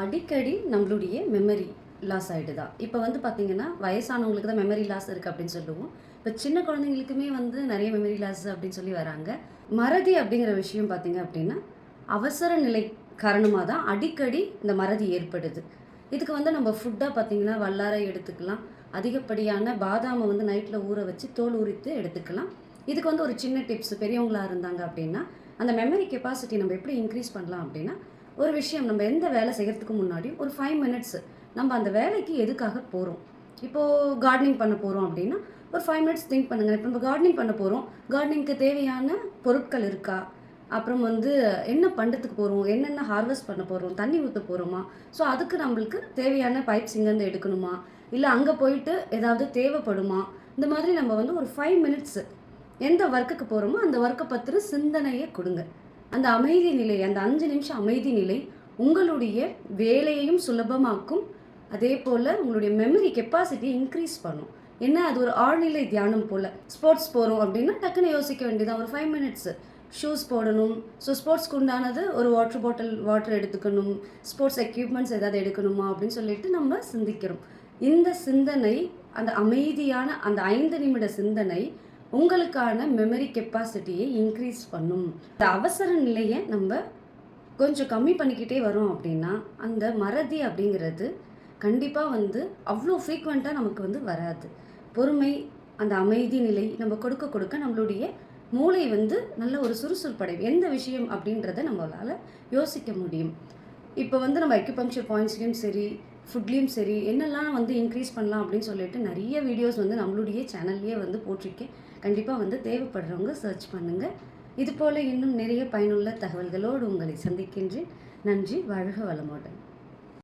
அடிக்கடி நம்மளுடைய memory loss ஆகிடுதா இப்போ வந்து பார்த்தீங்கன்னா வயசானவங்களுக்கு தான் மெமரி லாஸ் இருக்குது அப்படின்னு சொல்லுவோம். இப்போ சின்ன குழந்தைங்களுக்குமே வந்து நிறைய மெமரி லாஸ் அப்படின்னு சொல்லி வராங்க. மறதி அப்படிங்கிற விஷயம் பார்த்தீங்க அப்படின்னா அவசர நிலை காரணமாக தான் அடிக்கடி இந்த மறதி ஏற்படுது. இதுக்கு வந்து நம்ம ஃபுட்டாக பார்த்திங்கன்னா வல்லாரை எடுத்துக்கலாம். அதிகப்படியான பாதாமை வந்து நைட்டில் ஊற வச்சு தோல் உரித்து எடுத்துக்கலாம். இதுக்கு வந்து ஒரு சின்ன டிப்ஸ் பெரியவங்களா இருந்தாங்க அப்படின்னா அந்த மெமரி கெப்பாசிட்டி நம்ம எப்படி இன்க்ரீஸ் பண்ணலாம் அப்படின்னா ஒரு விஷயம் நம்ம எந்த வேலை செய்கிறதுக்கு முன்னாடி ஒரு ஃபைவ் மினிட்ஸ் நம்ம அந்த வேலைக்கு எதுக்காக போகிறோம் இப்போது கார்டனிங் பண்ண போகிறோம் அப்படின்னா ஒரு ஃபைவ் மினிட்ஸ் திங்க் பண்ணுங்கள் இப்போ நம்ம கார்டனிங் பண்ண போகிறோம் கார்டனிங்க்கு தேவையான பொருட்கள் இருக்கா? அப்புறம் வந்து என்ன பண்ணுறதுக்கு போகிறோம் என்னென்ன ஹார்வெஸ்ட் பண்ண போகிறோம் தண்ணி ஊற்ற போகிறோமா ஸோ அதுக்கு நம்மளுக்கு தேவையான பைப்ஸ் இங்கேருந்து எடுக்கணுமா? இல்லை அங்கே போயிட்டு ஏதாவது தேவைப்படுமா? இந்த மாதிரி நம்ம வந்து ஒரு ஃபைவ் மினிட்ஸ் எந்த ஒர்க்குக்கு போகிறோமோ அந்த ஒர்க்கை பற்றின சிந்தனையை கொடுங்க. அந்த அமைதி நிலை அந்த அஞ்சு நிமிஷம் அமைதி நிலை உங்களுடைய வேலையையும் சுலபமாக்கும். அதே போல் உங்களுடைய மெமரி கெப்பாசிட்டியை இன்க்ரீஸ் பண்ணும். என்ன? அது ஒரு ஆழ்நிலை தியானம் போல். ஸ்போர்ட்ஸ் போகிறோம் அப்படின்னா டக்குன்னு யோசிக்க வேண்டியதான் ஒரு ஃபைவ் மினிட்ஸ் ஷூஸ் போடணும். ஸோ ஸ்போர்ட்ஸ்க்கு உண்டானது ஒரு வாட்டர் பாட்டில் வாட்டர் எடுத்துக்கணும். ஸ்போர்ட்ஸ் எக்யூப்மெண்ட்ஸ் ஏதாவது எடுக்கணுமா அப்படின்னு சொல்லிட்டு நம்ம சிந்திக்கிறோம். இந்த சிந்தனை அந்த அமைதியான அந்த ஐந்து நிமிட சிந்தனை உங்களுக்கான மெமரி கெப்பாசிட்டியை இன்க்ரீஸ் பண்ணும். இந்த அவசர நிலையை நம்ம கொஞ்சம் கம்மி பண்ணிக்கிட்டே வரோம் அப்படின்னா அந்த மறதி அப்படிங்கிறது கண்டிப்பாக வந்து அவ்வளோ ஃப்ரீக்வெண்ட்டாக நமக்கு வந்து வராது. பொறுமை அந்த அமைதி நிலை நம்ம கொடுக்க கொடுக்க நம்மளுடைய மூளை வந்து நல்ல ஒரு சுறுசுறுப்படையும். எந்த விஷயம் அப்படின்றத நம்மளால் யோசிக்க முடியும். இப்போ வந்து நம்ம அக்யூபங்க்சர் பாயிண்ட்ஸ்லேயும் சரி ஃபுட்லேயும் சரி என்னெல்லாம் வந்து இன்க்ரீஸ் பண்ணலாம் அப்படின்னு சொல்லிட்டு நிறைய வீடியோஸ் வந்து நம்மளுடைய சேனல்லையே வந்து போட்டிருக்கேன். கண்டிப்பாக வந்து தேவைப்படுறவங்க சர்ச் பண்ணுங்கள் இது போல் இன்னும் நிறைய பயனுள்ள தகவல்களோடு உங்களை சந்திக்கின்றேன். நன்றி வாழ்க வளமுடன்.